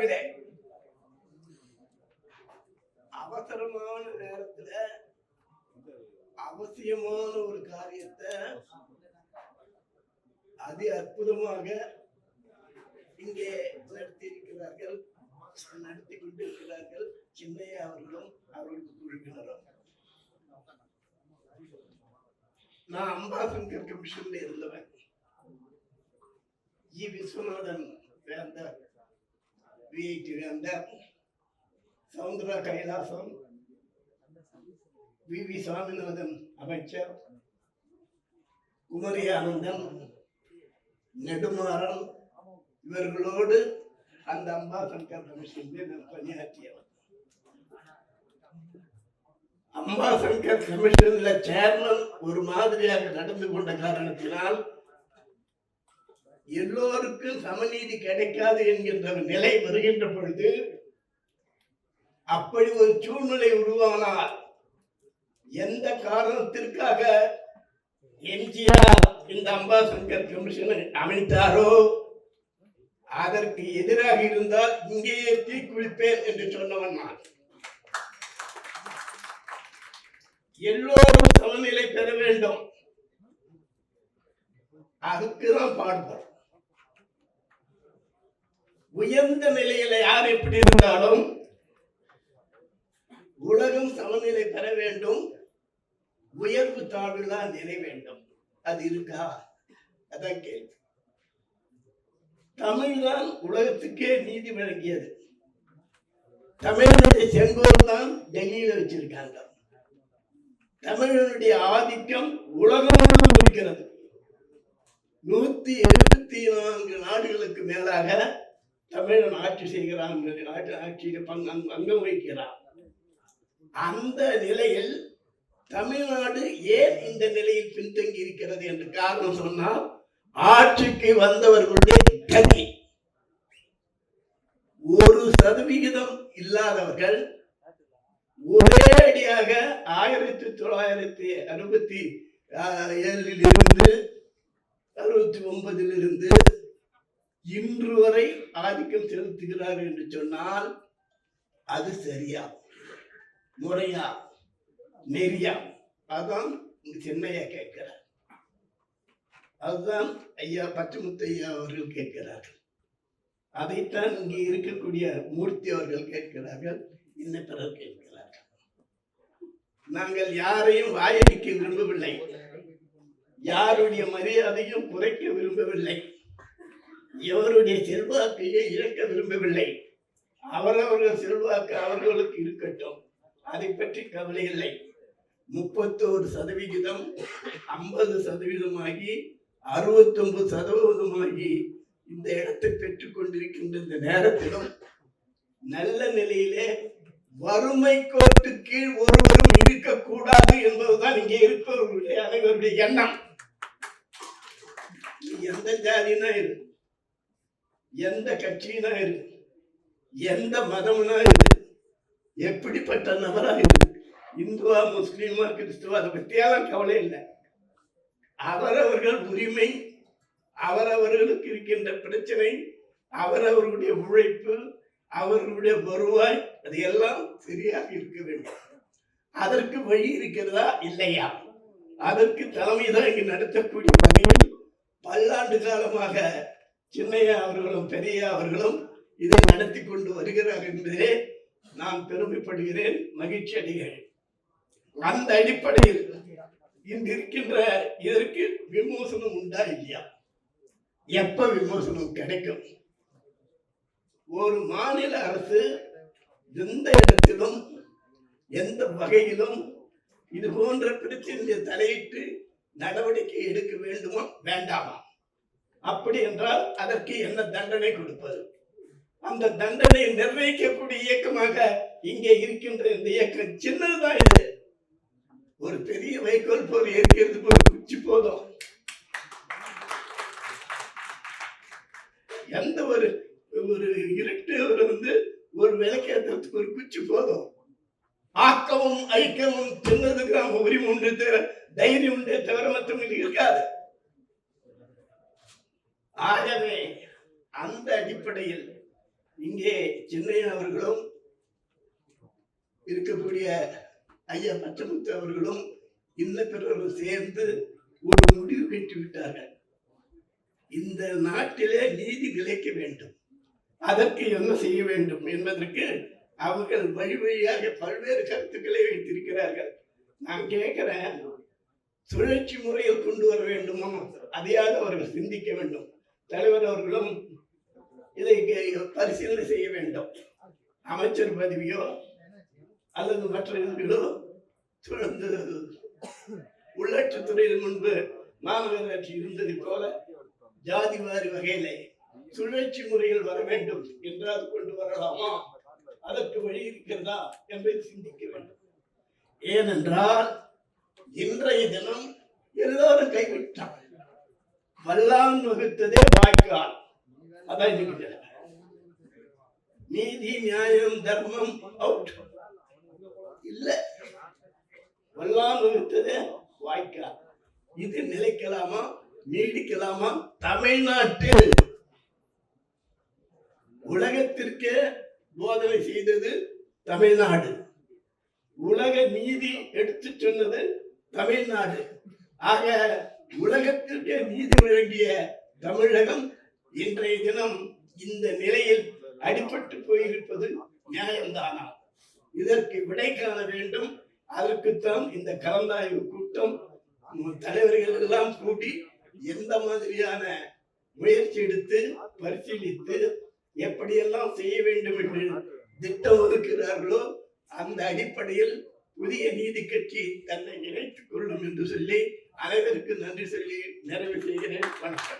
அவர்களே அவசரமான நேரத்துல அவசியமான ஒரு காரியத்தை அதி அற்புதமாக இங்கே நடத்தி இருக்கிறார்கள் நடத்தி கொண்டிருக்கிறார்கள் சின்னையா அவர்களும் அவர்களுக்கு குழுவினரும். நான் அம்பாசங்கர் கமிஷன்ல இருந்தவன். இ விஸ்வநாதன் வேந்தர். விஐடி வேந்தர் சவுந்தர கைலாசம் வி. வி. சாமிநாதன் அமைச்சர் குமரி ஆனந்தன் நெடுமாறன் இவர்களோடு அந்த அம்பாசங்கர் கமிஷனில் நான் அம்பாசங்கர் கமிஷன்ல சேர்மன் ஒரு மாதிரியாக நடந்து கொண்ட காரணத்தினால் எல்லோருக்கும் சமநீதி கிடைக்காது என்கின்ற ஒரு நிலை வருகின்ற பொழுது அப்படி ஒரு சூழ்நிலை உருவானால் எந்த காரணத்திற்காக எம்ஜிஆர் இந்த அம்பாசங்கர் கமிஷனை அமைத்தாரோ அதற்கு எதிராக இருந்தால் இங்கேயே தீக்குளிப்பேன் என்று சொன்னவன் நான். எல்லோரும் சமநிலை பெற வேண்டும். அதுக்குதான் பாடுபடும். உயர்ந்த நிலையில யார் எப்படி இருந்தாலும் உலகம் சமநிலை பெற வேண்டும். உயர்வு தாழ்வுலாம் நிலை வேண்டும். அது இருக்கா? அதான் கேள்வி. தமிழ்தான் உலகத்துக்கே நீதி வழங்கியது. தமிழனுடைய செங்கோல் தான் டெல்லியில வச்சிருக்காங்க. தமிழனுடைய ஆதிக்கம் உலகம் முழுவதும் இருக்கிறது நூத்தி எழுபத்தி நான்கு நாடுகளுக்கு மேலாக தமிழன் ஆட்சி செய்கிறான் ஆட்சி ஆட்சியில் பங்கு அங்க- அங்கம் வகிக்கிறான் அந்த நிலையில் தமிழ்நாடு ஏன் இந்த நிலையில் பின்தங்கி இருக்கிறது என்று காரணம் சொன்னால் ஆட்சிக்கு வந்தவர்களுடைய கதி ஒரு சதவிகிதம் இல்லாதவர்கள் ஒரேடியாக ஆயிரத்தி தொள்ளாயிரத்தி அறுபத்தி ஏழில் இருந்து அறுபத்தி ஒன்பதில் இருந்து இன்று வரை ஆதிக்கம் செலுத்துகிறார் என்று சொன்னால் அது சரியா முறையா நெறியா அதான் சென்னையா சின்னையா கேட்கிறார். அதுதான் ஐயா பச்சமுத்தையா அவர்கள் கேட்கிறார்கள். அதைத்தான் இங்கே இருக்கக்கூடிய மூர்த்தி அவர்கள் கேட்கிறார்கள். இன்ன பிறர் கேட்கிறார்கள். நாங்கள் யாரையும் வாயடிக்க விரும்பவில்லை. யாருடைய மரியாதையும் குறைக்க விரும்பவில்லை. எவருடைய செல்வாக்கையே இழக்க விரும்பவில்லை. அவரவர்கள் செல்வாக்கு அவர்களுக்கு இருக்கட்டும். அதை பற்றி கவலை இல்லை. முப்பத்தோரு சதவிகிதம் ஐம்பது சதவீதமாகி அறுபத்தொன்பது சதவீதமாகி இந்த இடத்தை பெற்றுக்கொண்டிருக்கின்ற இந்த நேரத்திலும் நல்ல நிலையிலே வறுமை கோட்டு கீழ் ஒருவரும் இருக்கக்கூடாது என்பதுதான் இங்கே இருப்பவர்களுடைய அனைவருடைய எண்ணம். எந்த ஜாதினா இருக்கு எந்த கட்சியினா இரு எந்த மதம்னா இரு எப்படிப்பட்ட நபரா இரு இந்துவா முஸ்லீமா கிறிஸ்துவா அதை பற்றியெல்லாம் கவலை இல்லை. அவரவர்கள் உரிமை அவரவர்களுக்கு இருக்கின்ற பிரச்சனை அவரவர்களுடைய உழைப்பு அவர்களுடைய வருவாய் அது எல்லாம் சரியாக இருக்க வேண்டும். அதற்கு வழி இருக்கிறதா? இல்லையா? அதற்கு தலைமை தான் இங்கு நடத்தக்கூடிய வகையில் பல்லாண்டு காலமாக சின்னையா அவர்களும் பெரிய அவர்களும் இதை நடத்தி கொண்டு வருகிறார்கள் என்பதே நான் பெருமைப்படுகிறேன் மகிழ்ச்சி அடைகிறேன். அந்த அடிப்படையில் இங்கு இருக்கின்ற இதற்கு விமோசனம் உண்டா இல்லையா? எப்ப விமோசனம் கிடைக்கும்? ஒரு மாநில அரசு எந்த இடத்திலும் எந்த வகையிலும் இது போன்ற பிரச்சனையை தலையிட்டு நடவடிக்கை எடுக்க வேண்டுமா வேண்டாமா? அப்படி என்றால் அதற்கு என்ன தண்டனை கொடுப்பது? அந்த தண்டனை நிர்ணயிக்கக்கூடிய இயக்கமாக இங்கே இருக்கின்ற இந்த இயக்கம் சின்னதுதான் இது. ஒரு பெரிய வைக்கோல் போர் இருக்கிறது ஒரு குச்சி போதும். எந்த ஒரு ஒரு இருட்டு ஒரு வந்து ஒரு விளக்கேற்றத்துக்கு ஒரு குச்சி போதும். ஆக்கமும் ஐக்கியமும் சின்னதுக்கு நம்ம உரிமை உண்டு தவிர தைரியம் உண்டு தவிர மற்றவங்களுக்கு இருக்காது. ஆகவே அந்த அடிப்படையில் இங்கே சென்னையன் அவர்களும் இருக்கக்கூடிய ஐயா பச்சமுத்து அவர்களும் இன்ன பிறரும் சேர்ந்து ஒரு முடிவு பெற்று விட்டார்கள். இந்த நாட்டிலே நீதி நிலைக்க வேண்டும். அதற்கு என்ன செய்ய வேண்டும் என்பதற்கு அவர்கள் வழி வழியாக பல்வேறு கருத்துக்களை வைத்திருக்கிறார்கள். நான் கேட்கிறேன் சுழற்சி முறையில் கொண்டு வர வேண்டுமோ? அதையாவது அவர்கள் சிந்திக்க வேண்டும். தலைவர் அவர்களும் இதை பரிசீலனை செய்ய வேண்டும். அமைச்சர் பதவியோ அல்லது மற்ற இதுகளோ தொடர்ந்து உள்ளாட்சித்துறையில் முன்பு மாநகராட்சி இருந்தது போல ஜாதி வாரி வகையிலே சுழற்சி முறையில் வர வேண்டும் என்றால் கொண்டு வரலாமா? அதற்கு வழி இருக்கிறதா என்பதை சிந்திக்க வேண்டும். ஏனென்றால் இன்றைய தினம் எல்லோரும் கைவிட்டார் வல்லான் வகுத்ததே வாய்க்கால். அதான் இன்னைக்கு நீதி நியாயம் தர்மம் அவுட் இல்ல. வல்லான் வகுத்ததே வாய்க்கால். இது நிலைக்கலாமா? நீடிக்கலாமா? தமிழ்நாட்டில் உலகத்திற்கே போதனை செய்தது தமிழ்நாடு. உலக நீதி எடுத்து சொன்னது தமிழ்நாடு. ஆக உலகத்திற்கு நீதி வழங்கிய தமிழகம் இன்றைய தினம் இந்த நிலையில் அடிபட்டு போயிருப்பது நியாயம்தானா? இதற்கு விடை காண வேண்டும். அதற்குத்தான் இந்த கலந்தாய்வு கூட்டம் தலைவர்கள் எல்லாம் கூடி எந்த மாதிரியான முயற்சி எடுத்து பரிசீலித்து எப்படியெல்லாம் செய்ய வேண்டும் என்று திட்டம் ஒதுக்கிறார்களோ அந்த அடிப்படையில் புதிய நீதி கட்சி தன்னை இணைத்துக் கொள்ளும் என்று சொல்லி அனைவருக்கும் நன்றி சொல்லி நிறைவு செய்கிறேன். வணக்கம்.